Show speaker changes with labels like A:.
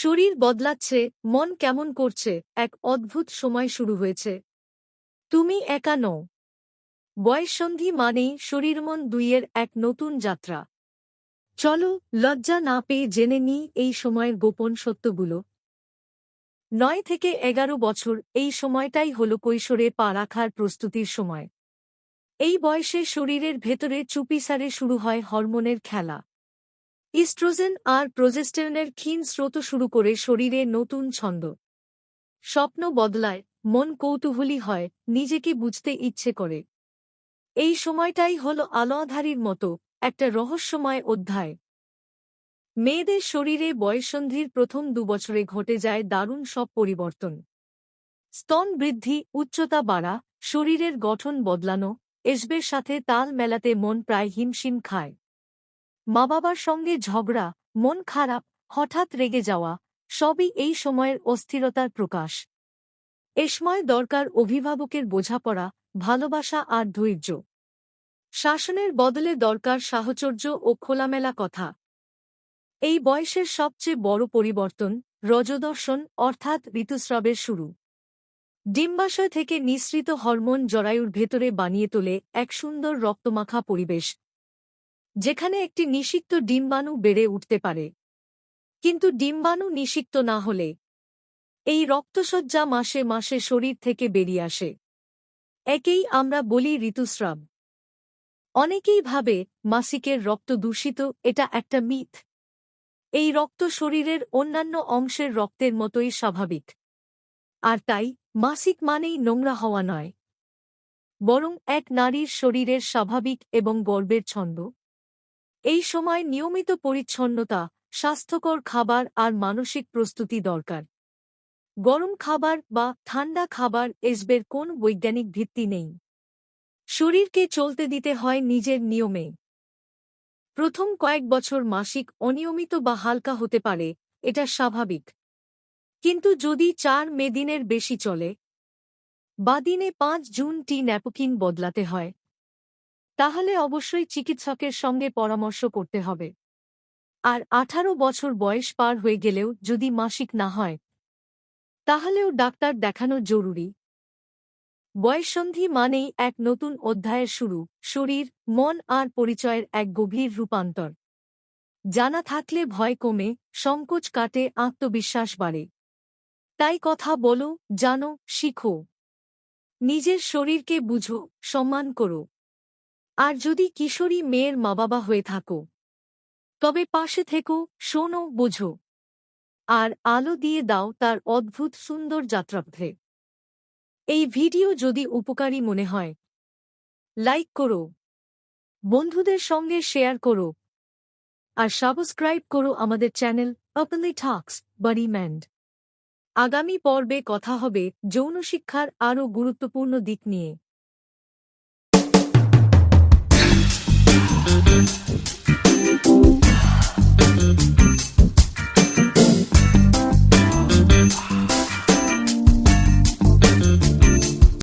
A: শরীর বদলাচ্ছে, মন কেমন করছে, এক অদ্ভুত সময় শুরু হয়েছে। তুমি একা নও। বয়ঃসন্ধি মানেই শরীর মন দুইয়ের এক নতুন যাত্রা। চলো, লজ্জা না পেয়ে জেনে নিই এই সময়ের গোপন সত্যগুলো। নয় থেকে এগারো বছর, এই সময়টাই হল কৈশোরে পা রাখার প্রস্তুতির সময়। এই বয়সে শরীরের ভেতরে চুপিসারে শুরু হয় হরমোনের খেলা। ইস্ট্রোজেন আর প্রজেস্টেরনের ক্ষীণ স্রোত শুরু করে শরীরে নতুন ছন্দ। স্বপ্ন বদলায়, মন কৌতূহলী হয়, নিজেকে বুঝতে ইচ্ছে করে। এই সময়টাই হল আলোয়াধারীর মতো একটা রহস্যময় অধ্যায়। মেয়েদের শরীরে বয়ঃসন্ধির প্রথম দুবছরে ঘটে যায় দারুণ সব পরিবর্তন। স্তন বৃদ্ধি, উচ্চতা বাড়া, শরীরের গঠন বদলানো, এসবের সাথে তাল মেলাতে মন প্রায় হিমশিম খায়। মা বাবার সঙ্গে ঝগড়া, মন খারাপ, হঠাৎ রেগে যাওয়া, সবই এই সময়ের অস্থিরতার প্রকাশ। এ সময় দরকার অভিভাবকের বোঝাপড়া, ভালোবাসা আর ধৈর্য। শাসনের বদলে দরকার সাহচর্য ও খোলামেলা কথা। এই বয়সের সবচেয়ে বড় পরিবর্তন রজদর্শন অর্থাৎ ঋতুস্রাবের শুরু। ডিম্বাশয় থেকে নিঃসৃত হরমোন জরায়ুর ভেতরে বানিয়ে তোলে এক সুন্দর রক্তমাখা পরিবেশ যেখানে একটি নিষিক্ত ডিম্বাণু বেড়ে উঠতে পারে। কিন্তু ডিম্বাণু নিষিক্ত না হলে এই রক্তসজ্জা মাসে মাসে শরীর থেকে বেরিয়ে আসে। একেই আমরা বলি ঋতুস্রাব। অনেকেই ভাবে মাসিকের রক্ত দূষিত, এটা একটা মিথ। এই রক্ত শরীরের অন্যান্য অংশের রক্তের মতোই স্বাভাবিক। আর তাই মাসিক মানেই নোংরা হওয়া নয়। বরং এক নারীর শরীরের স্বাভাবিক এবং গর্বের ছন্দ। এই সময় নিয়মিত পরিচ্ছন্নতা, স্বাস্থ্যকর খাবার আর মানসিক প্রস্তুতি দরকার। গরম খাবার বা ঠান্ডা খাবার এসবের কোন বৈজ্ঞানিক ভিত্তি নেই। শরীরকে চলতে দিতে হয় নিজের নিয়মে। প্রথম কয়েক বছর মাসিক অনিয়মিত বা হালকা হতে পারে, এটা স্বাভাবিক। কিন্তু যদি চার মে দিনের বেশি চলে, বা দিনে পাঁচ জুন টি ন্যাপকিন বদলাতে হয় তাহলে অবশ্যই চিকিৎসকের সঙ্গে পরামর্শ করতে হবে। আর আঠারো বছর বয়স পার হয়ে গেলেও যদি মাসিক না হয়, তাহলেও ডাক্তার দেখানো জরুরি। বয়ঃসন্ধি মানেই এক নতুন অধ্যায়ের শুরু, শরীর, মন আর পরিচয়ের এক গভীর রূপান্তর। জানা থাকলে ভয় কমে, সংকোচ কাটে, আত্মবিশ্বাস বাড়ে। তাই কথা বলো, জানো, শিখো। নিজের শরীরকে বুঝো, সম্মান করো। আর যদি কিশোরী মেয়ের মা বাবা হয়ে থাকো, তবে পাশে থেকো, শোনো, বোঝো। আর আলো দিয়ে দাও তার অদ্ভুত সুন্দর যাত্রাপথে। এই ভিডিও যদি উপকারী মনে হয়, লাইক করো, বন্ধুদের সঙ্গে শেয়ার করো, আর সাবস্ক্রাইব করো আমাদের চ্যানেল অপলি টক্স বাড়ি ম্যান্ড আগামী পর্বে কথা হবে যৌন শিক্ষার আরও গুরুত্বপূর্ণ দিক নিয়ে। Thank you.